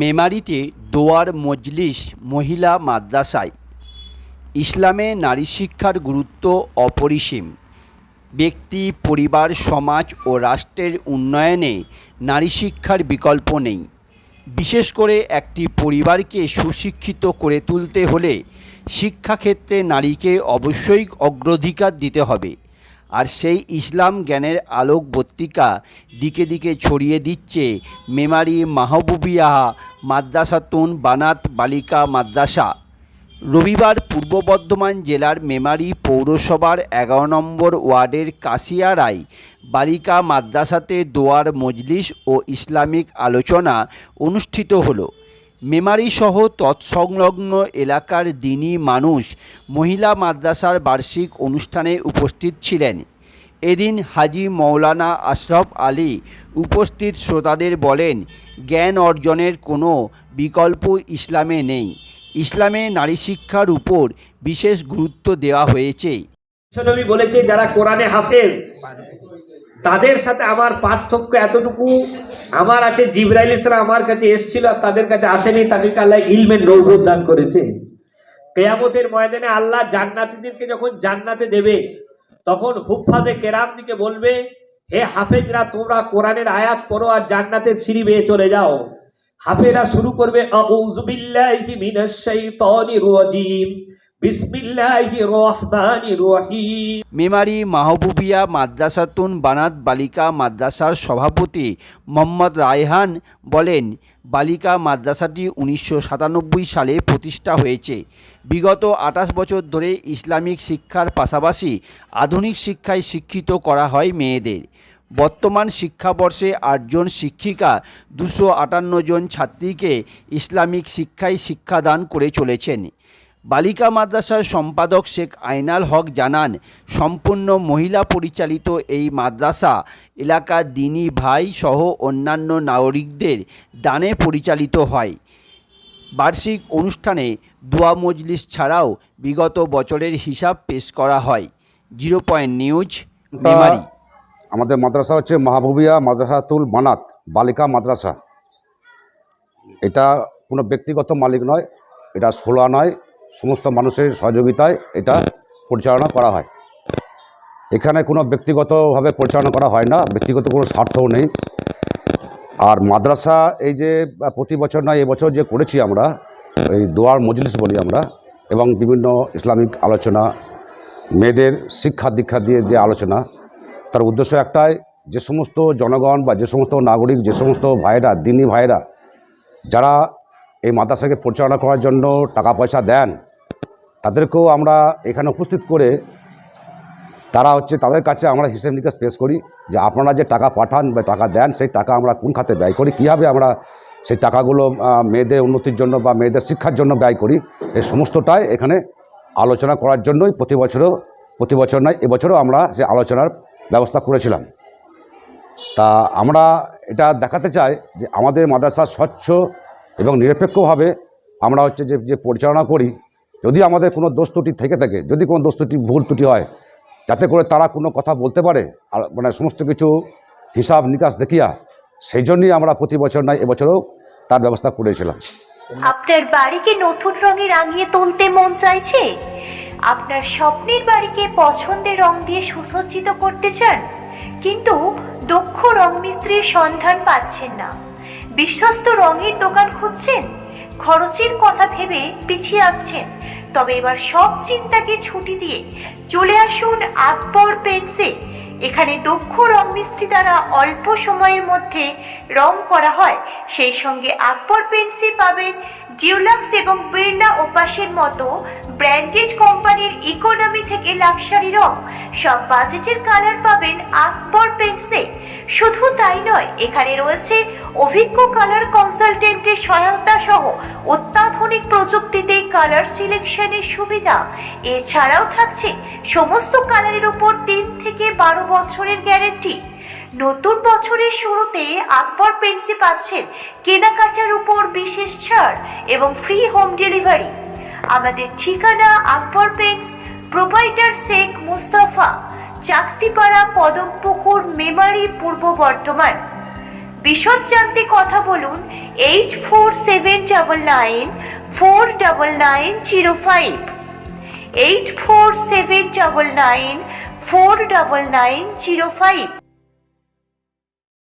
মেমারিতে দোয়ার মজলিস মহিলা মাদ্রাসায়। ইসলামে নারী শিক্ষার গুরুত্ব অপরিসীম। ব্যক্তি, পরিবার, সমাজ ও রাষ্ট্রের উন্নয়নে নারী শিক্ষার বিকল্প নেই। বিশেষ করে একটি পরিবারকে সুশিক্ষিত করে তুলতে হলে শিক্ষাক্ষেত্রে নারীকে অবশ্যই অগ্রাধিকার দিতে হবে। আর সেই ইসলাম জ্ঞানের আলোক বত্তিকা দিকে দিকে ছড়িয়ে দিচ্ছে। মেমারি মাহবুবিয়া মাদ্রাসাতুন বানাত বালিকা মাদ্রাসা। রবিবার পূর্ব বর্ধমান জেলার মেমারি পৌরসভার এগারো নম্বর ওয়ার্ডের কাশিয়ারায় বালিকা মাদ্রাসাতে দোয়ার মজলিস ও ইসলামিক আলোচনা অনুষ্ঠিত হলো। মেমারি সহ তৎসংলগ্ন এলাকার দিনী মানুষ মহিলা মাদ্রাসার বার্ষিক অনুষ্ঠানে উপস্থিত ছিলেন। এদিন হাজি মৌলানা আশরফ আলী উপস্থিত শ্রোতাদের বলেন, জ্ঞান অর্জনের কোনো বিকল্প ইসলামে নেই। ইসলামে নারী শিক্ষার উপর বিশেষ গুরুত্ব দেওয়া হয়েছে। বলেছে, যারা কোরআনে হাফেজ তাদের সাথে আমার পার্থক্য এতটুকু, আমার আছে জিব্রাইল ইসলাম আমার কাছে এসেছিল আর তাদের কাছে আসেনি, তাদেরকে আল্লাহ ইলমের নৌবত দান করেছে। কেয়ামতের ময়দানে আল্লাহ জান্নাতীদেরকে যখন জান্নাতে দেবে, তখন হুফাজে কেরাম দিকে বলবে, হে হাফেজরা, তোমরা কোরআনের আয়াত পড়ো আর জান্নাতের সিঁড়ি বেয়ে চলে যাও। হাফেরা শুরু করবে, আউযু বিল্লাহি মিনাশ শাইতানির রাজিম। মেমারি মাহবুবিয়া মাদ্রাসাতুন বানাত বালিকা মাদ্রাসার সভাপতি মোহাম্মদ রায়হান বলেন, বালিকা মাদ্রাসাটি উনিশশো সাতানব্বই সালে প্রতিষ্ঠা হয়েছে। বিগত আঠাশ বছর ধরে ইসলামিক শিক্ষার পাশাপাশি আধুনিক শিক্ষায় শিক্ষিত করা হয় মেয়েদের। বর্তমান শিক্ষাবর্ষে আটজন শিক্ষিকা, দুশো জন ছাত্রীকে ইসলামিক শিক্ষায় শিক্ষাদান করে চলেছেন। বালিকা মাদ্রাসার সম্পাদক শেখ আইনাল হক জানান সম্পূর্ণ মহিলা পরিচালিত এই মাদ্রাসা এলাকার দিনী ভাই সহ অন্যান্য নাগরিকদের দানে পরিচালিত হয়। বার্ষিক অনুষ্ঠানে দোয়া মজলিস ছাড়াও বিগত বছরের হিসাব পেশ করা হয়। Zero point news Memari. আমাদের মাদ্রাসা হচ্ছে মাহবুবিয়া মাদ্রাসাতুল বানাত বালিকা মাদ্রাসা। এটা কোনো ব্যক্তিগত মালিক নয় এটা সোলা নয় সমস্ত মানুষের সহযোগিতায় এটা পরিচালনা করা হয়। এখানে কোনো ব্যক্তিগতভাবে পরিচালনা করা হয় না, ব্যক্তিগত কোনো স্বার্থও নেই। আর মাদ্রাসা এই যে প্রতি বছর নয়, এবছর যে করেছি আমরা, এই দোয়ার মজলিস বলি আমরা, এবং বিভিন্ন ইসলামিক আলোচনা, মেয়েদের শিক্ষা দীক্ষা দিয়ে যে আলোচনা, তার উদ্দেশ্য একটাই, যে সমস্ত জনগণ বা যে সমস্ত নাগরিক, যে সমস্ত ভাইরা দিনী ভাইরা যারা এই মাদ্রাসাকে পরিচালনা করার জন্য টাকা পয়সা দেন, তাদেরকেও আমরা এখানে উপস্থিত করে তারা হচ্ছে তাদের কাছে আমরা হিসেব নিকাশ পেশ করি যে আপনারা যে টাকা পাঠান বা টাকা দেন, সেই টাকা আমরা কোন খাতে ব্যয় করি, কীভাবে আমরা সেই টাকাগুলো মেয়েদের উন্নতির জন্য বা মেয়েদের শিক্ষার জন্য ব্যয় করি, এই সমস্তটাই এখানে আলোচনা করার জন্যই প্রতি বছরও, প্রতি বছর নয়, এবছরও আমরা সেই আলোচনার ব্যবস্থা করেছিলাম। তা আমরা এটা দেখাতে চাই যে আমাদের মাদ্রাসা স্বচ্ছ এবং নিরপেক্ষভাবে আমরা হচ্ছে যে যে পরিচালনা করি, যদি আমাদের কোনো দোষ ত্রুটি থেকে থাকে, যদি কোনো দোষ ত্রুটি, ভুল ত্রুটি হয়, যাতে করে তারা কোনো কথা বলতে পারে, আর মানে সমস্ত কিছু হিসাব নিকাশ দেখিয়া, সেই জন্যই আমরা প্রতি বছর নয়, এবছরও তার ব্যবস্থা করেছিলাম। আপনার বাড়িকে নতুন রঙে রাঙিয়ে তুলতে মন চাইছে? আপনার স্বপ্নের বাড়িকে পছন্দের রং দিয়ে সুসজ্জিত করতে চান, কিন্তু দক্ষ রং মিস্ত্রির সন্ধান পাচ্ছেন না। বিশ্বস্ত রঙের দোকান খুঁজছেন? খরচের কথা ভেবে পিছিয়ে আসছেন। তবে এবার সব চিন্তাকে ছুটি দিয়ে চলে আসুন আকবর পেন্টসে এখানে দক্ষ রং মিস্ত্রি দ্বারা অল্প সময়ের মধ্যে রং করা হয়। সেই সঙ্গে আকবর পেন্সি পাবেন, ডিউলাক্স এবং বিড়লা ওপাসের মতো ব্র্যান্ডেড কোম্পানির ইকোনমি থেকে লাক্সারি রং। সব বাজেটের কালার পাবেন আকবর পেন্টসে শুধু তাই নয়, এখানে রয়েছে অভিজ্ঞ কালার কনসালটেন্টের সহায়তা সহ অত্যাধুনিক প্রযুক্তিতে কালার সিলেকশনের সুবিধা। এছাড়াও থাকছে সমস্ত কালারের উপর তিন থেকে বারো বছরের গ্যারেন্টি নতুন বছরের শুরুতে আকবর পেন্সি পাচ্ছেন কেনাকাটার উপর বিশেষ ছাড় এবং ফ্রি হোম ডেলিভারি আমাদের ঠিকানা আকবর পেন্স প্রোভাইডার শেখ মুস্তাফা, চাকতিপাড়া পদমপুকুর, মেমারি, পূর্ব বর্ধমান। বিশদ জানতে কথা বলুন eight four seven double nine four double nine zero five eight four seven double nine four double nine zero five